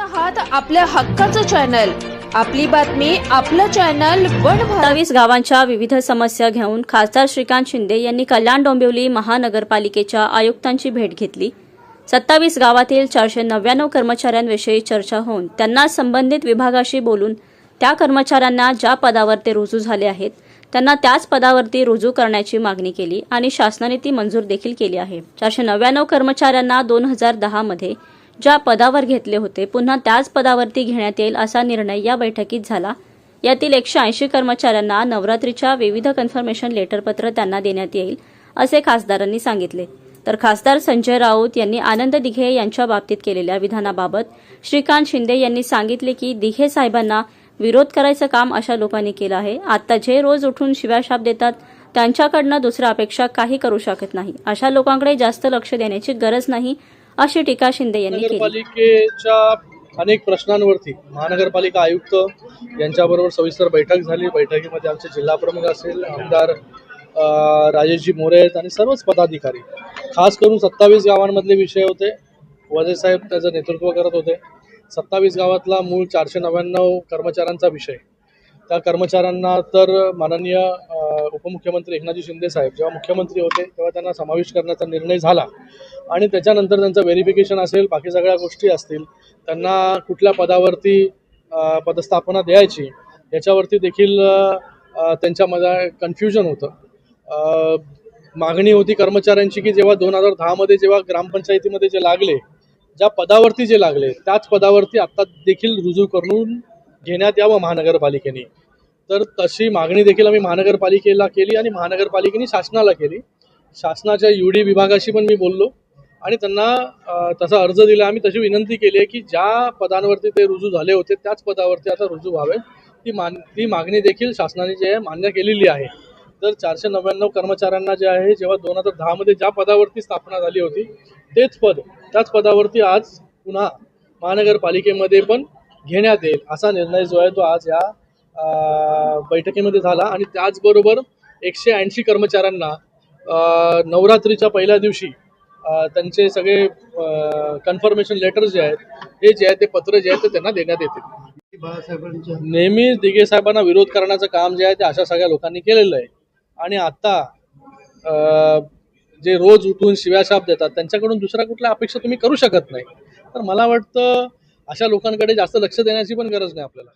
आहात आपल्या हक्काचं चॅनल. आपली बातमी आपलं चॅनल वन भारत. सत्तावीस गावांच्या विविध समस्या घेऊन खासदार श्रीकांत शिंदे यांनी कल्याण डोंबिवली महानगरपालिकेच्या आयुक्तांची भेट घेतली. सत्तावीस गावातील चारशे नव्याण्णव कर्मचाऱ्यांविषयी चर्चा होऊन त्यांना संबंधित विभागाशी बोलून त्या कर्मचाऱ्यांना ज्या पदावर ते रुजू झाले आहेत त्यांना त्याच पदावरती रुजू करण्याची मागणी केली आणि शासनाने ती मंजूर देखील केली आहे. चारशे नव्याण्णव कर्मचाऱ्यांना दोन हजार दहामध्ये ज्या पदावर घेतले होते पुन्हा त्याच पदावरती घेण्यात येईल असा निर्णय या बैठकीत झाला. यातील एकशे ऐंशी कर्मचाऱ्यांना नवरात्रीच्या विविध कन्फर्मेशन लेटरपत्र त्यांना देण्यात येईल असे खासदारांनी सांगितले. तर खासदार संजय राऊत यांनी आनंद दिघे यांच्या बाबतीत केलेल्या विधानाबाबत श्रीकांत शिंदे यांनी सांगितले की दिघे साहेबांना विरोध करायचं काम अशा लोकांनी केलं आहे. आता जे रोज उठून शिव्याशाप देतात त्यांच्याकडनं दुसऱ्या अपेक्षा काही करू शकत नाही. अशा लोकांकडे जास्त लक्ष देण्याची गरज नाही अशी टीका शिंदे यांनी केली. अनेक प्रश्नांवरती महानगरपालिका आयुक्त यांच्याबरोबर सविस्तर बैठक झाली. बैठकीमध्ये आमचे जिल्हा प्रमुख असेल आमदार राजेशजी मोरे आहेत आणि सर्वच पदाधिकारी. खास करून सत्तावीस गावांमधले विषय होते. वजे साहेब त्याचं नेतृत्व करत होते. सत्तावीस गावातला मूळ चारशे नव्याण्णव कर्मचाऱ्यांचा विषय. त्या कर्मचाऱ्यांना तर माननीय उपमुख्यमंत्री एकनाथजी शिंदे साहेब जेव्हा मुख्यमंत्री होते तेव्हा त्यांना समावेश करण्याचा निर्णय झाला. आणि त्याच्यानंतर त्यांचं व्हेरिफिकेशन असेल बाकी सगळ्या गोष्टी असतील त्यांना कुठल्या पदावरती पदस्थापना द्यायची याच्यावरती देखील त्यांच्यामध्ये कन्फ्युजन होतं. अ, मागणी होती कर्मचाऱ्यांची की जेव्हा दोन हजार दहामध्ये जेव्हा ग्रामपंचायतीमध्ये जे लागले ज्या पदावरती जे लागले त्याच पदावरती आता देखील रुजू करून घेण्यात यावं महानगरपालिकेने. तर तशी मागणी देखील आम्ही महानगरपालिकेला केली आणि महानगरपालिकेने शासनाला केली. शासनाच्या यू डी विभागाशी पण मी बोललो आणि त्यांना तसा अर्ज दिला. आम्ही तशी विनंती केली आहे की ज्या पदांवरती ते रुजू झाले होते त्याच पदावरती आता रुजू व्हावे ती मान ती मागणी देखील शासनाने जे आहे मान्य केलेली आहे. तर चारशे नव्याण्णव कर्मचाऱ्यांना जे आहे जेव्हा दोन हजार दहामध्ये ज्या पदावरती स्थापना झाली होती तेच पद त्याच पदावरती आज पुन्हा महानगरपालिकेमध्ये पण घेण्यात येईल असा निर्णय जो आहे तो आज या बैठकीमध्ये झाला आणि त्याचबरोबर एकशे ऐंशी कर्मचाऱ्यांना नवरात्रीच्या पहिल्या दिवशी त्यांचे सगळे कन्फर्मेशन लेटर जे आहेत हे जे आहे ते पत्र जे आहे ते त्यांना देण्यात बाळासाहेबांच्या नेहमीच दिघे साहेबांना विरोध करण्याचं काम जे आहे ते अशा सगळ्या लोकांनी केलेलं आहे. आणि आता जे रोज उठून शिव्याशाप देतात त्यांच्याकडून दुसऱ्या कुठल्या अपेक्षा तुम्ही करू शकत नाही. तर मला वाटतं अशा लोकांकडे जास्त लक्ष देण्याची पण गरज नाही आपल्याला.